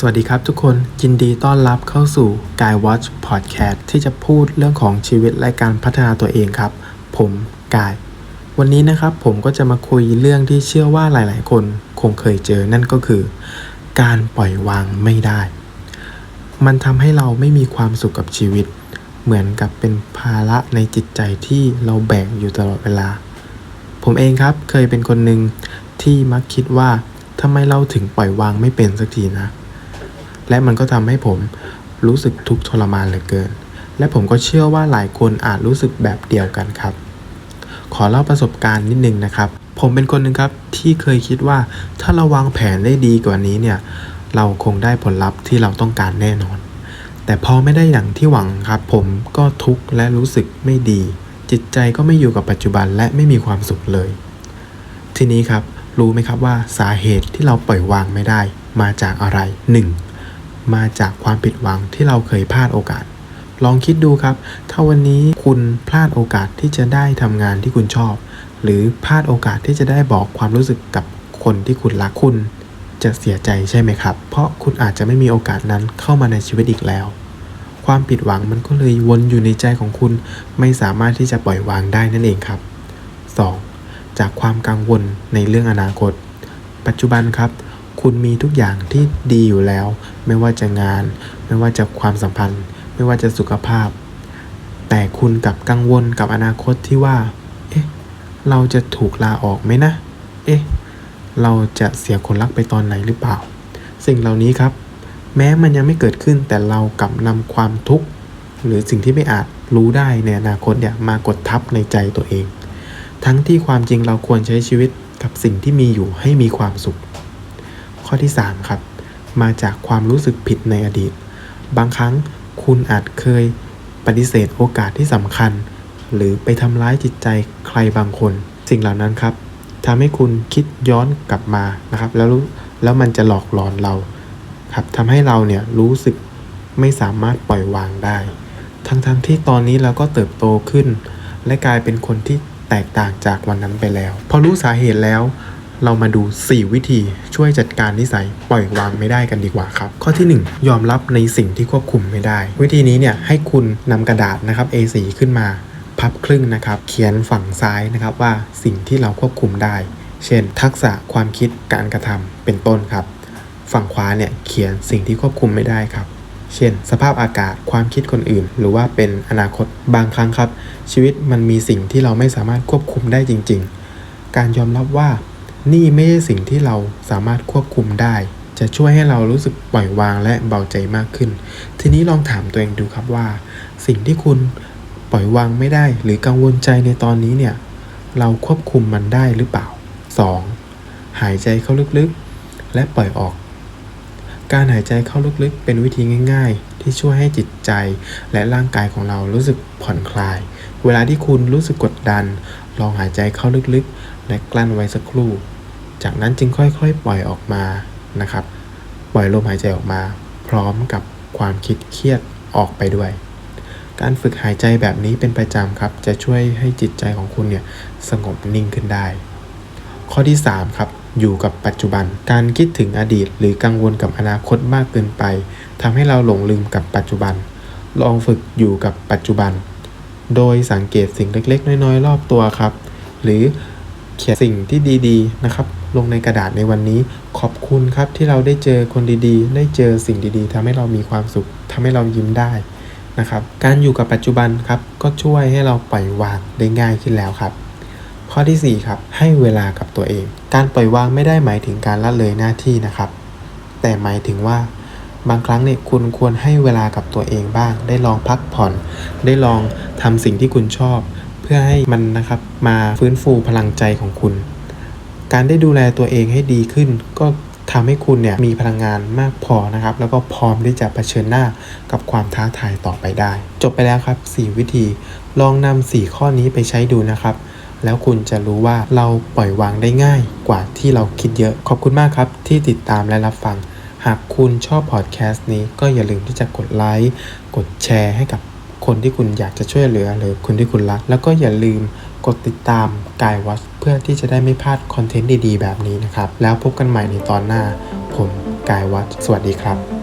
สวัสดีครับทุกคนยินดีต้อนรับเข้าสู่กาย Watch Podcast ที่จะพูดเรื่องของชีวิตและการพัฒนาตัวเองครับ ผมกาย วันนี้นะครับผมก็จะมาคุยเรื่องที่เชื่อว่าหลาย ๆ คนคงเคยเจอนั่นก็คือ การปล่อยวางไม่ได้ มันทำให้เราไม่มีความสุขกับชีวิต เหมือนกับเป็นภาระในจิตใจที่เราแบกอยู่ตลอดเวลา ผมเองครับเคยเป็นคนหนึ่งที่มักคิดว่าทำไมเราถึงปล่อยวางไม่เป็นสักทีนะ และมันก็ทำให้ผมรู้สึกทุกข์ทรมานเหลือเกิน และผมก็เชื่อว่าหลายคนอาจรู้สึกแบบเดียวกันครับ ขอเล่าประสบการณ์นิดนึงนะครับ ผมเป็นคนหนึ่งครับที่เคยคิดว่าถ้าเราวางแผนได้ดีกว่านี้เนี่ย เราคงได้ผลลัพธ์ที่เราต้องการแน่นอน แต่พอไม่ได้อย่างที่หวังครับ ผมก็ทุกข์และรู้สึกไม่ดี จิตใจก็ไม่อยู่กับปัจจุบันและไม่มีความสุขเลย ทีนี้ครับรู้ไหมครับว่าสาเหตุที่เราปล่อยวางไม่ได้มาจากอะไร 1. มาจากความผิดหวังที่เราเคยพลาดโอกาส ลองคิดดูครับ ถ้าวันนี้คุณพลาดโอกาสที่จะได้ทำงานที่คุณชอบ หรือพลาดโอกาสที่จะได้บอกความรู้สึกกับคนที่คุณรักคุณ จะเสียใจใช่ไหมครับ เพราะคุณอาจจะไม่มีโอกาสนั้นเข้ามาในชีวิตอีกแล้ว ความผิดหวังมันก็เลยวนอยู่ในใจของคุณ ไม่สามารถที่จะปล่อยวางได้นั่นเองครับ 2. จากความกังวลในเรื่องอนาคต ปัจจุบันครับ คุณมีทุกอย่างที่ดีอยู่แล้ว ไม่ว่าจะงาน ไม่ว่าจะความสัมพันธ์ ไม่ว่าจะสุขภาพ แต่คุณกับกังวลกับอนาคตที่ว่า เอ๊ะ เราจะถูกลาออกไหมนะ เอ๊ะ เราจะเสียคนรักไปตอนไหนหรือเปล่า สิ่งเหล่านี้ครับ แม้มันยังไม่เกิดขึ้นแต่เรากลับนำความทุกข์หรือสิ่งที่ไม่อาจรู้ได้ในอนาคตเนี่ยมากดทับในใจตัวเอง ทั้งที่ความจริงเราควรใช้ชีวิตกับสิ่งที่มีอยู่ให้มีความสุข ข้อที่ 3 ครับ มาจากความรู้สึกผิดในอดีต บางครั้งคุณอาจเคยปฏิเสธโอกาสที่สำคัญ หรือไปทำร้ายจิตใจใครบางคน สิ่งเหล่านั้นครับทำให้คุณคิดย้อนกลับมานะครับ แล้วรู้แล้วมันจะหลอกหลอนเราครับทำให้เราเนี่ยรู้สึกไม่สามารถปล่อยวางได้ ทั้งๆทที่ตอนนี้เราก็เติบโตขึ้น และกลายเป็นคนที่แตกต่างจากวันนั้นไปแล้ว พอรู้สาเหตุแล้ว เรามาดู 4 วิธีช่วยจัดการนิสัยปล่อยวางไม่ได้กันดีกว่าครับ ข้อที่ 1 ยอมรับในสิ่งที่ควบคุมไม่ได้ วิธีนี้เนี่ยให้คุณนำกระดาษนะครับ A4 ขึ้นมา พับครึ่งนะครับ เขียนฝั่งซ้ายนะครับว่าสิ่งที่เราควบคุมได้ เช่น ทักษะความคิดการกระทำเป็นต้นครับ ฝั่งขวาเนี่ยเขียนสิ่งที่ควบคุมไม่ได้ครับ เช่น สภาพอากาศความคิดคนอื่น หรือว่าเป็นอนาคตบางครั้งครับ ชีวิตมันมีสิ่งที่เราไม่สามารถควบคุมได้จริง ๆ การยอมรับว่า นี่ไม่ใช่สิ่งที่เราสามารถควบคุมได้ จะช่วยให้เรารู้สึกปล่อยวางและเบาใจมากขึ้น ทีนี้ลองถามตัวเองดูครับว่า สิ่งที่คุณปล่อยวางไม่ได้ หรือกังวลใจในตอนนี้เนี่ย เราควบคุมมันได้หรือเปล่า 2. หายใจเข้าลึกๆ และปล่อยออก การหายใจเข้าลึกๆ เป็นวิธีง่าย ๆ ที่ช่วยให้จิตใจและร่างกายของเรารู้สึกผ่อนคลาย เวลาที่คุณรู้สึกกดดัน ลองหายใจเข้าลึกๆ และกลั้นไว้สักครู่ จากนั้นจึงค่อยๆ ปล่อยออกมานะครับ ปล่อยลมหายใจออกมา พร้อมกับความคิดเครียดออกไปด้วย การฝึกหายใจแบบนี้เป็นประจำครับ จะช่วยให้จิตใจของคุณเนี่ยสงบนิ่งขึ้นได้ ข้อที่ 3 ครับอยู่กับปัจจุบัน การคิดถึงอดีต หรือกังวลกับอนาคตมากเกินไปทำให้เราหลงลืมกับปัจจุบัน ลองฝึกอยู่กับปัจจุบัน โดยสังเกตสิ่งเล็กๆ น้อยๆ รอบตัวครับ หรือ เขียนสิ่งที่ดีๆนะครับลงในกระดาษในวันนี้ ขอบคุณครับที่เราได้เจอคนดีๆ ได้เจอสิ่งดีๆทำให้เรามีความสุขทำให้เรายิ้มได้นะครับการอยู่กับปัจจุบันครับก็ช่วยให้เราปล่อยวางได้ง่ายขึ้นแล้วครับ ข้อที่ 4 ครับให้เวลากับตัวเอง การปล่อยวางไม่ได้หมายถึงการละเลยหน้าที่นะครับ แต่หมายถึงว่าบางครั้งเนี่ยคุณควรให้เวลากับตัวเองบ้าง ได้ลองพักผ่อน ได้ลองทำสิ่งที่คุณชอบ พื่อให้มันนะครับมาฟื้นฟูพลังใจของคุณ การได้ดูแลตัวเองให้ดีขึ้น ก็ทำให้คุณเนี่ยมีพลังงานมากพอนะครับ แล้วก็พร้อมที่จะเผชิญหน้ากับความท้าทายต่อไปได้ จบไปแล้วครับ 4 วิธี ลองนำ4ข้อนี้ไปใช้ดูนะครับ แล้วคุณจะรู้ว่าเราปล่อยวางได้ง่ายกว่าที่เราคิดเยอะ ขอบคุณมากครับที่ติดตามและรับฟัง หากคุณชอบพอดแคสต์นี้ก็อย่าลืมที่จะกดไลค์ กดแชร์ให้กับ คนที่คุณอยากจะช่วยเหลือหรือคนที่คุณรัก แล้วก็อย่าลืมกดติดตามกายวัดเพื่อที่จะได้ไม่พลาดคอนเทนต์ดีๆ แบบนี้นะครับ แล้วพบกันใหม่ในตอนหน้า ผมกายวัดสวัสดีครับ